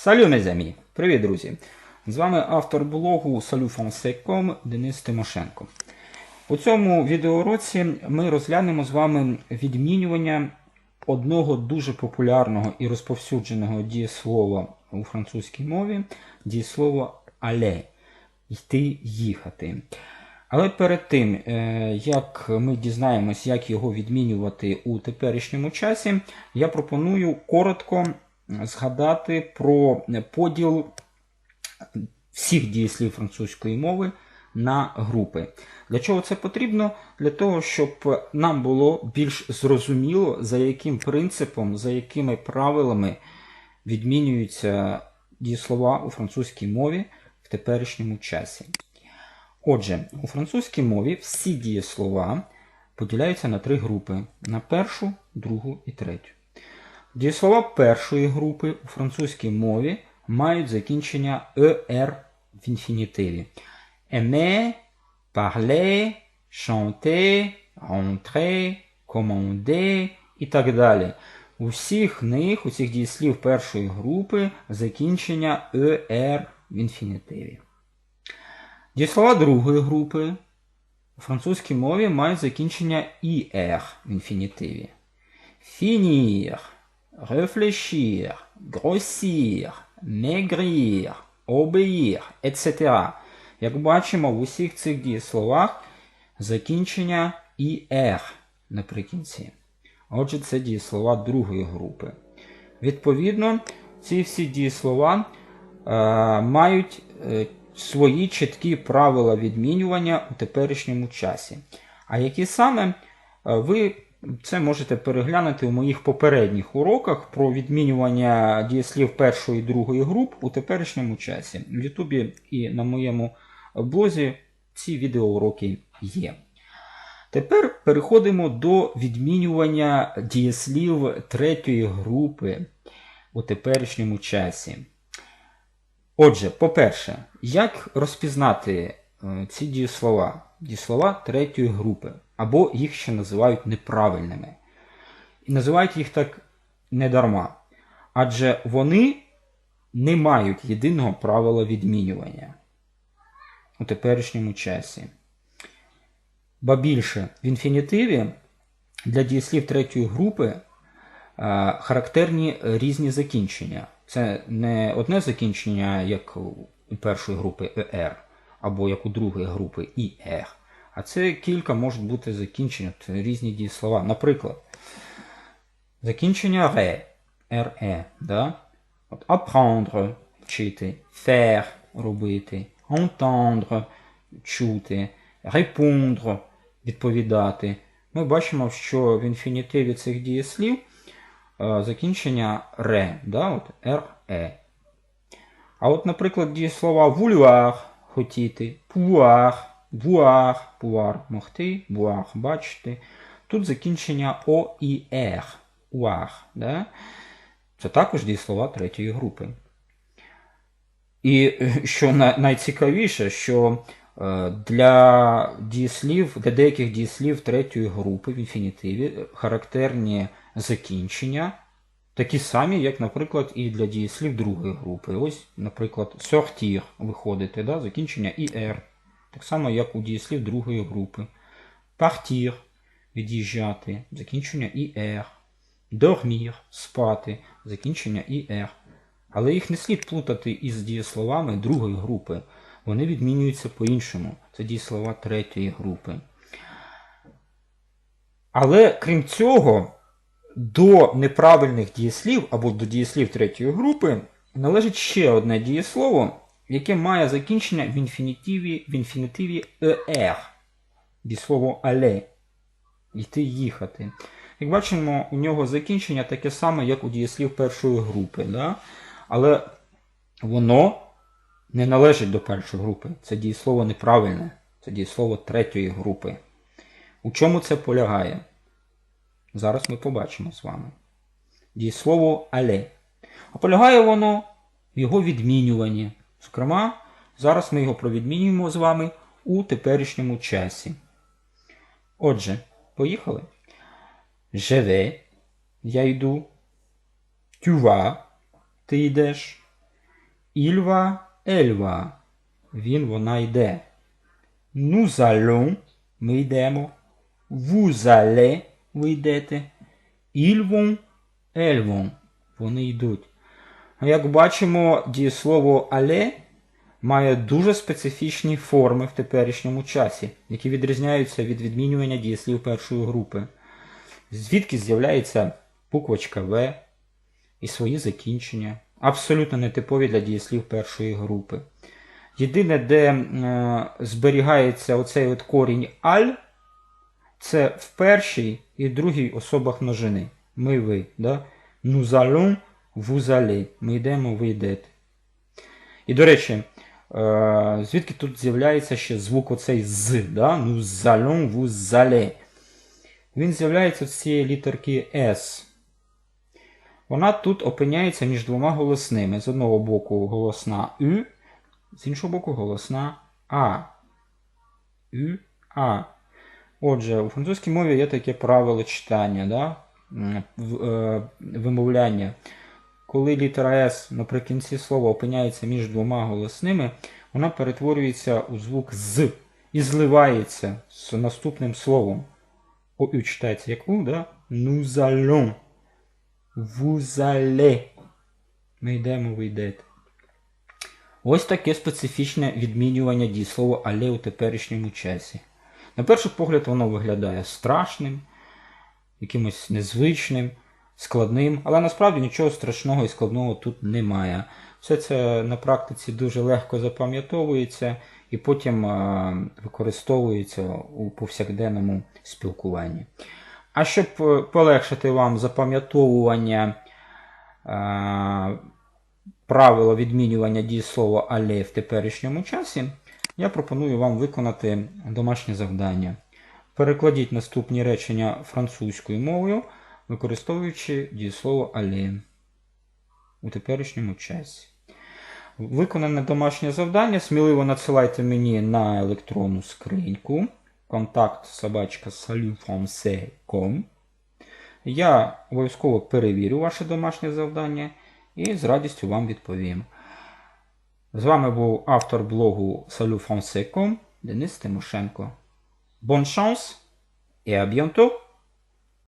Салю, мезамі! Привіт, друзі! З вами автор блогу salufrancais.com Денис Тимошенко. У цьому відеоуроці ми розглянемо з вами відмінювання одного дуже популярного і розповсюдженого дієслова у французькій мові дієслова але йти їхати. Але перед тим, е, як ми дізнаємось, як його відмінювати у теперішньому часі, я пропоную коротко згадати про поділ всіх дієслів французької мови на групи. Для чого це потрібно? Для того, щоб нам було більш зрозуміло, за яким принципом, за якими правилами відмінюються дієслова у французькій мові в теперішньому часі. Отже, у французькій мові всі дієслова поділяються на три групи: на першу, другу і третю. Дієслова першої групи у французькій мові мають закінчення er в інфінітиві. Aimer, parler, chanter, rentrer, commander і так далі. У всіх них, у цих дієслів першої групи, закінчення er в інфінітиві. Дієслова другої групи у французькій мові мають закінчення ir в інфінітиві. Finir, réfléchir, grossir, maigrir, obéir, etc. Як бачимо, в усіх цих дієсловах закінчення ir наприкінці. Отже, це дієслова другої групи. Відповідно, ці всі дієслова е, мають е, свої чіткі правила відмінювання у теперішньому часі. А які саме е, ви це можете переглянути у моїх попередніх уроках про відмінювання дієслів першої і другої груп у теперішньому часі. В Ютубі і на моєму блозі ці відеоуроки є. Тепер переходимо до відмінювання дієслів третьої групи у теперішньому часі. Отже, по-перше, як розпізнати е, ці дієслова? Дієслова третьої групи, або їх ще називають неправильними. І називають їх так недарма. Адже вони не мають єдиного правила відмінювання у теперішньому часі. Ба більше, в інфінітиві для дієслів третьої групи е, характерні різні закінчення. Це не одне закінчення, як у першої групи «er», або як у другої групи «ir», а це кілька можуть бути закінчення, різні дієслова. Наприклад, закінчення «re», «re», да? От apprendre – вчити, faire – робити, entendre – чути, répondre – відповідати. Ми бачимо, що в інфінітиві цих дієслів е, закінчення ре, да, от ре. А от, наприклад, дієслова vouloir – хотіти, pouvoir, voir, pouvoir – могти, voir – бачити. Тут закінчення о і «er» – «voir». Да? Це також дієслова третьої групи. І що найцікавіше, що е, для дієслів, для деяких дієслів третьої групи в інфінітиві характерні закінчення, такі самі, як, наприклад, і для дієслів другої групи. Ось, наприклад, sortir виходити, да, закінчення «ir», так само, як у дієслів другої групи. Partir від'їжджати, закінчення «ir», dormir спати, закінчення «ir». Але їх не слід плутати із дієсловами другої групи. Вони відмінюються по-іншому. Це дієслова третьої групи. Але крім цього, до неправильних дієслів або до дієслів третьої групи належить ще одне дієслово, яке має закінчення в інфінітиві в інфінітиві «er». Дієслово але йти їхати. Як бачимо, у нього закінчення таке саме, як у дієслів першої групи. Да? Але воно не належить до першої групи. Це дієслово неправильне. Це дієслово третьої групи. У чому це полягає? Зараз ми побачимо з вами. Дієслово але. А полягає воно в його відмінюванні. Зокрема, зараз ми його провідмінюємо з вами у теперішньому часі. Отже, поїхали. Vais, я йду. Vas, ти йдеш. Elle va. Він, вона йде. Nous ми йдемо. Allez, ви йдете. Ils vont, вони йдуть. Як бачимо, дієслово але має дуже специфічні форми в теперішньому часі, які відрізняються від відмінювання дієслів першої групи. Звідки з'являється буквочка В і свої закінчення, абсолютно нетипові для дієслів першої групи. Єдине, де е, зберігається оцей от корінь аль, це в першій і другій особах множини. Ми ви. Да? Nous allez. Ми йдемо, ви. І, до речі, е, звідки тут з'являється ще звук оцей з, да? Allons, vous allez. Він з'являється з цієї літерки S. Вона тут опиняється між двома голосними. З одного боку голосна Ü, з іншого боку голосна А. Ü, А. Отже, у французькій мові є таке правило читання, да? е, вимовляння. Коли літера С наприкінці слова опиняється між двома голосними, вона перетворюється у звук з і зливається з наступним словом. О Ю читається як У, да? Nous allons. Vous allez. Ми йдемо, ви йдете. Ось таке специфічне відмінювання дієслова але у теперішньому часі. На перший погляд воно виглядає страшним, якимось незвичним, складним, але насправді нічого страшного і складного тут немає. Все це на практиці дуже легко запам'ятовується і потім е, використовується у повсякденному спілкуванні. А щоб е, полегшити вам запам'ятовування е, правила відмінювання дієслова але в теперішньому часі, я пропоную вам виконати домашнє завдання. Перекладіть наступні речення французькою мовою, використовуючи дієслово але у теперішньому часі. Виконане домашнє завдання сміливо надсилайте мені на електронну скриньку контакт собачка salufrançais.com. Я обов'язково перевірю ваше домашнє завдання і з радістю вам відповім. З вами був автор блогу salufrançais.com Денис Тимошенко. Bon chance et à bientôt!